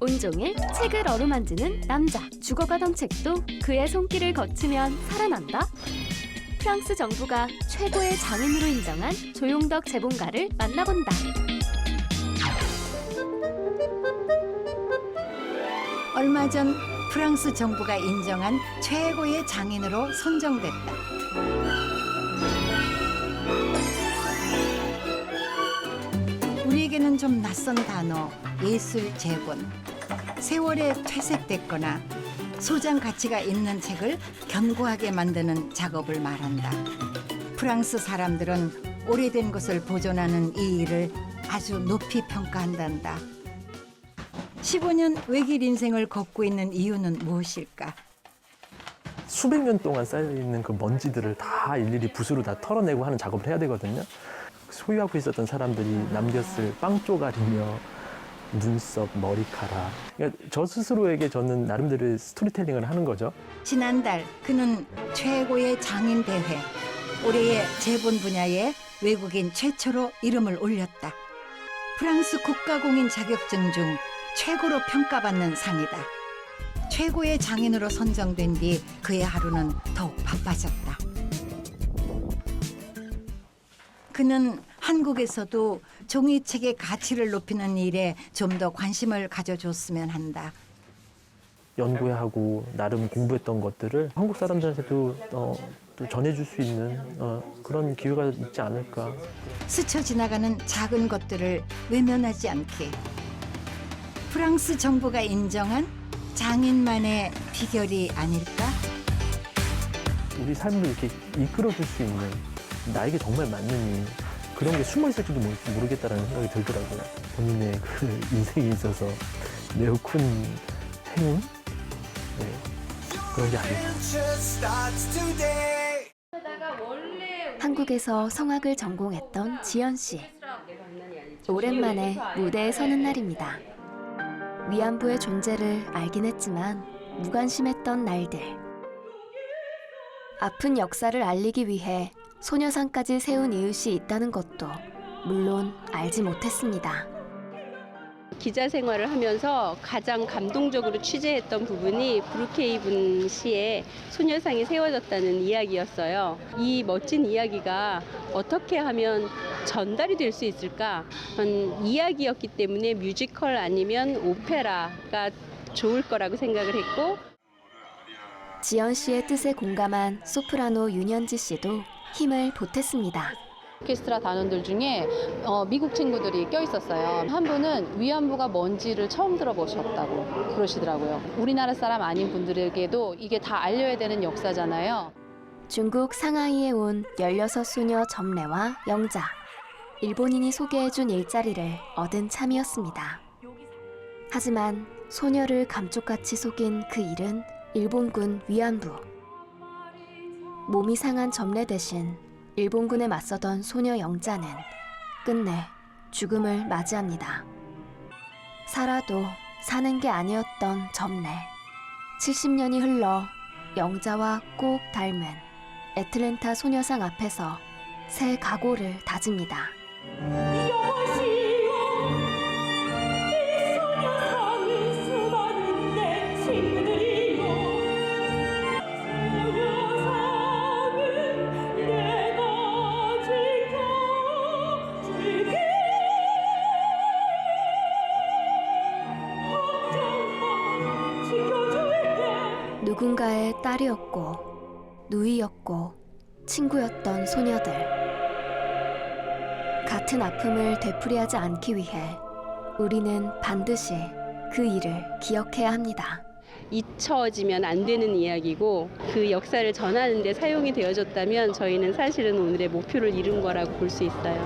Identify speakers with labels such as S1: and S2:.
S1: 온종일 책을 어루만지는 남자. 죽어가던 책도 그의 손길을 거치면 살아난다. 프랑스 정부가 최고의 장인으로 인정한 조용덕 재봉가를 만나본다.
S2: 얼마 전 프랑스 정부가 인정한 최고의 장인으로 선정됐다. 우리에게는 좀 낯선 단어 예술 재본. 세월에 퇴색됐거나 소장 가치가 있는 책을 견고하게 만드는 작업을 말한다. 프랑스 사람들은 오래된 것을 보존하는 이 일을 아주 높이 평가한단다. 15년 외길 인생을 걷고 있는 이유는 무엇일까?
S3: 수백 년 동안 쌓여 있는 그 먼지들을 다 일일이 붓으로 다 털어내고 하는 작업을 해야 되거든요. 소유하고 있었던 사람들이 남겼을 빵 조각이며 눈썹, 머리카락. 그러니까 저 스스로에게 저는 나름대로의 스토리텔링을 하는 거죠.
S2: 지난달 그는 최고의 장인 대회 올해의 재본 분야에 외국인 최초로 이름을 올렸다. 프랑스 국가공인 자격증 중 최고로 평가받는 상이다. 최고의 장인으로 선정된 뒤 그의 하루는 더욱 바빠졌다. 그는 한국에서도 종이책의 가치를 높이는 일에 좀 더 관심을 가져줬으면 한다.
S3: 연구하고 나름 공부했던 것들을 한국 사람들한테도 어, 또 전해줄 수 있는 어, 그런 기회가 있지 않을까.
S2: 스쳐 지나가는 작은 것들을 외면하지 않게 프랑스 정부가 인정한 장인만의 비결이 아닐까?
S3: 우리 삶을 이렇게 이끌어줄 수 있는 나에게 정말 맞는 일 그런 게 숨어 있을지도 모르- 모르 겠다라는 생각이 들더라고요. 본인의 그 인생에 있어서 매우 큰 행운 네, 그런 게 아닐까.
S1: 한국에서 성악을 전공했던 지연 씨. 오랜만에 무대에 서는 날입니다. 위안부의 존재를 알긴 했지만 무관심했던 날들. 아픈 역사를 알리기 위해 소녀상까지 세운 이웃이 있다는 것도 물론 알지 못했습니다.
S4: 기자 생활을 하면서 가장 감동적으로 취재했던 부분이 브루케이븐 시에 소녀상이 세워졌다는 이야기였어요. 이 멋진 이야기가 어떻게 하면 전달이 될 수 있을까? 한 이야기였기 때문에 뮤지컬 아니면 오페라가 좋을 거라고 생각을 했고
S1: 지연 씨의 뜻에 공감한 소프라노 윤현지 씨도 힘을 보탰습니다.
S5: 오케스트라 단원들 중에 어, 미국 친구들이 껴 있었어요. 한 분은 위안부가 뭔지를 처음 들어보셨다고 그러시더라고요. 우리나라 사람 아닌 분들에게도 이게 다 알려야 되는 역사잖아요.
S1: 중국 상하이에 온 16소녀 점례와 영자. 일본인이 소개해준 일자리를 얻은 참이었습니다. 하지만 소녀를 감쪽같이 속인 그 일은 일본군 위안부. 몸이 상한 점례 대신 일본군에 맞서던 소녀 영자는 끝내 죽음을 맞이합니다. 살아도 사는 게 아니었던 점례. 70년이 흘러 영자와 꼭 닮은 애틀랜타 소녀상 앞에서 새 각오를 다집니다. 누군가의 딸이었고 누이였고 친구였던 소녀들. 같은 아픔을 되풀이하지 않기 위해 우리는 반드시 그 일을 기억해야 합니다.
S4: 잊혀지면 안 되는 이야기고 그 역사를 전하는 데 사용이 되어졌다면 저희는 사실은 오늘의 목표를 이룬 거라고 볼 수 있어요.